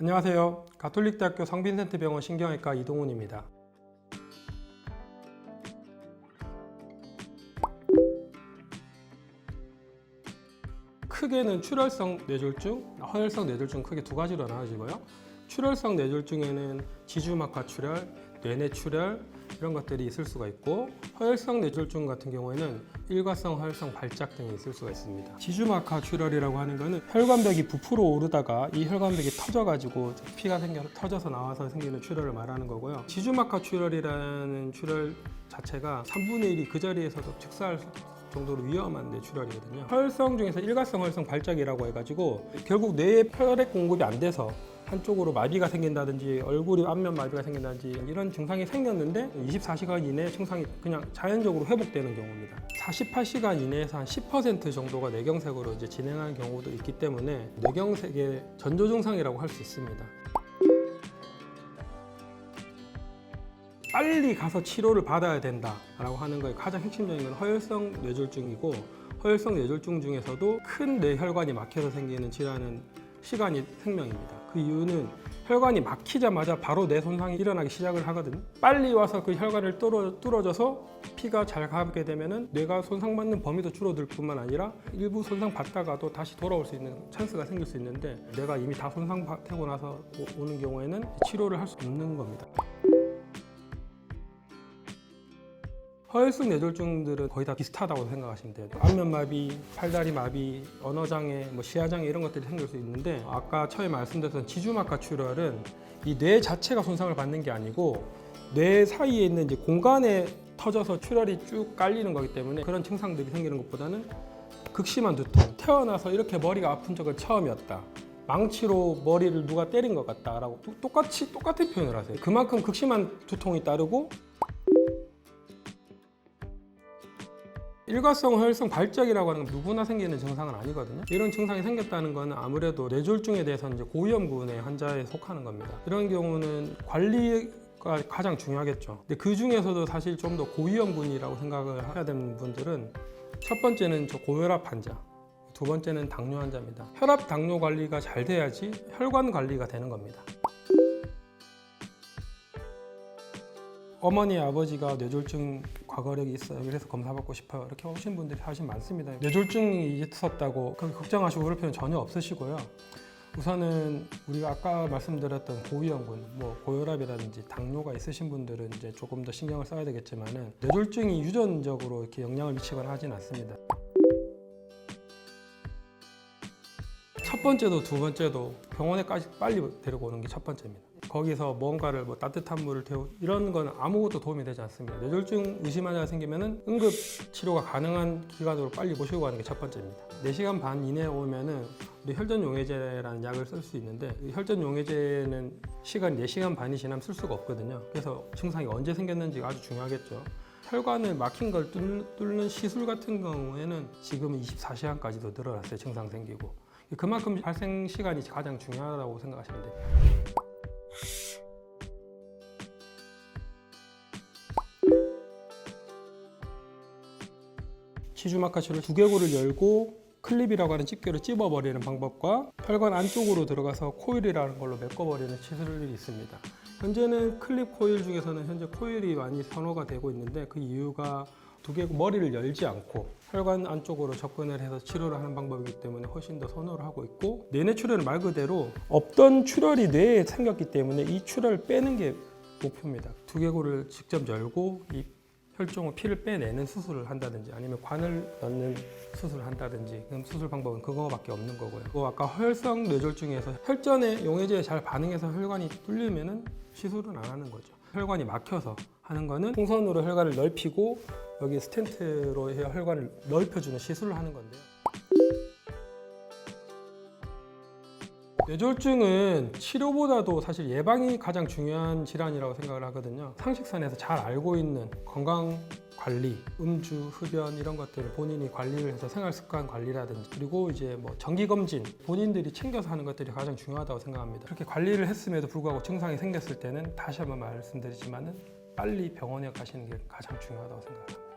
안녕하세요. 가톨릭대학교 성빈센트 병원 신경외과 이동훈입니다. 크게는 출혈성 뇌졸중, 허혈성 뇌졸중 크게 두 가지로 나눠지고요. 출혈성 뇌졸중에는 지주막하 출혈, 뇌내 출혈 이런 것들이 있을 수가 있고 허혈성 뇌졸중 같은 경우에는 일과성 허혈성 발작 등이 있을 수가 있습니다. 지주막하 출혈이라고 하는 거는 혈관벽이 부풀어 오르다가 이 혈관벽이 터져가지고 피가 생겨 터져서 나와서 생기는 출혈을 말하는 거고요. 지주막하 출혈이라는 출혈 자체가 3분의 1이 그 자리에서도 즉사할 수 정도로 위험한 뇌출혈이거든요. 혈성 중에서 일가성 혈성 발작이라고 해가지고 결국 뇌에 혈액 공급이 안 돼서 한쪽으로 마비가 생긴다든지 얼굴이 안면 마비가 생긴다든지 이런 증상이 생겼는데 24시간 이내에 증상이 그냥 자연적으로 회복되는 경우입니다. 48시간 이내에서 한 10% 정도가 뇌경색으로 이제 진행하는 경우도 있기 때문에 뇌경색의 전조 증상이라고 할 수 있습니다. 빨리 가서 치료를 받아야 된다라고 하는 거에 가장 핵심적인 건 허혈성 뇌졸중이고 허혈성 뇌졸중 중에서도 큰 뇌혈관이 막혀서 생기는 질환은 시간이 생명입니다. 그 이유는 혈관이 막히자마자 바로 뇌 손상이 일어나기 시작을 하거든요. 빨리 와서 그 혈관을 뚫어, 뚫어져서 피가 잘 가게 되면은 뇌가 손상받는 범위도 줄어들 뿐만 아니라 일부 손상 받다가도 다시 돌아올 수 있는 찬스가 생길 수 있는데 뇌가 이미 다 손상되고 나서 오- 오는 경우에는 치료를 할 수 없는 겁니다. 허혈성 뇌졸중들은 거의 다 비슷하다고 생각하시면 돼요. 안면마비, 팔다리 마비, 언어장애, 뭐 시야장애 이런 것들이 생길 수 있는데 아까 처음에 말씀드렸던 지주막하 출혈은 이 뇌 자체가 손상을 받는 게 아니고 뇌 사이에 있는 이제 공간에 터져서 출혈이 쭉 깔리는 거기 때문에 그런 증상들이 생기는 것보다는 극심한 두통, 태어나서 이렇게 머리가 아픈 적은 처음이었다. 망치로 머리를 누가 때린 것 같다라고 또- 똑같이 똑같은 표현을 하세요. 그만큼 극심한 두통이 따르고 일과성 허혈성 발작이라고 하는 건 누구나 생기는 증상은 아니거든요. 이런 증상이 생겼다는 건 아무래도 뇌졸중에 대해서는 이제 고위험군의 환자에 속하는 겁니다. 이런 경우는 관리 가 가장 중요하겠죠. 근데 그 중에서도 사실 좀 더 고위험군이라고 생각을 해야 되는 분들은 첫 번째는 저 고혈압 환자, 두 번째는 당뇨 환자입니다. 혈압 당뇨 관리가 잘 돼야지 혈관 관리가 되는 겁니다. 어머니 아버지가 뇌졸중 과거력이 있어요. 그래서 검사받고 싶어요. 이렇게 오신 분들이 사실 많습니다. 뇌졸중이 있었다고 그렇게 걱정하시고 그럴 필요는 전혀 없으시고요. 우선은 우리가 아까 말씀드렸던 고위험군, 뭐 고혈압이라든지 당뇨가 있으신 분들은 이제 조금 더 신경을 써야 되겠지만은 뇌졸중이 유전적으로 이렇게 영향을 미치거나 하진 않습니다. 첫 번째도 두 번째도 병원에까지 빨리 데리고 오는 게 첫 번째입니다. 거기서 뭔가를 뭐 따뜻한 물을 데우 이런 건 아무것도 도움이 되지 않습니다. 뇌졸중 의심 환자가 생기면은 응급 치료가 가능한 기관으로 빨리 모시고 가는 게 첫 번째입니다. 4시간 반 이내에 오면은 우리 혈전 용해제라는 약을 쓸 수 있는데 이 혈전 용해제는 시간 4시간 반이 지나면 쓸 수가 없거든요. 그래서 증상이 언제 생겼는지가 아주 중요하겠죠. 혈관을 막힌 걸 뚫는, 뚫는 시술 같은 경우에는 지금은 24시간까지도 늘어났어요. 증상 생기고. 그만큼 발생 시간이 가장 중요하다고 생각하시면 돼요. 치주마카쇼를 두개골을 열고 클립이라고 하는 집게로 찝어버리는 방법과 혈관 안쪽으로 들어가서 코일이라는 걸로 메꿔버리는 시술이 있습니다. 현재는 클립 코일 중에서는 현재 코일이 많이 선호가 되고 있는데 그 이유가 두개골 머리를 열지 않고 혈관 안쪽으로 접근을 해서 치료를 하는 방법이기 때문에 훨씬 더 선호를 하고 있고 내내 출혈은 말 그대로 없던 출혈이 뇌에 생겼기 때문에 이 출혈을 빼는 게 목표입니다. 두개골을 직접 열고 이 혈종을 피를 빼내는 수술을 한다든지 아니면 관을 넣는 수술을 한다든지 그럼 수술 방법은 그거밖에 없는 거고요. 또 아까 허혈성 뇌졸중에서 혈전에 용해제에 잘 반응해서 혈관이 뚫리면은 시술은 안 하는 거죠. 혈관이 막혀서 하는 거는 풍선으로 혈관을 넓히고 여기 스텐트로 해 혈관을 넓혀주는 시술을 하는 건데요. 뇌졸중은 치료보다도 사실 예방이 가장 중요한 질환이라고 생각을 하거든요. 상식선에서 잘 알고 있는 건강 관리, 음주, 흡연 이런 것들을 본인이 관리를 해서 생활 습관 관리라든지 그리고 이제 뭐 정기 검진 본인들이 챙겨서 하는 것들이 가장 중요하다고 생각합니다. 그렇게 관리를 했음에도 불구하고 증상이 생겼을 때는 다시 한번 말씀드리지만은 빨리 병원에 가시는 게 가장 중요하다고 생각합니다.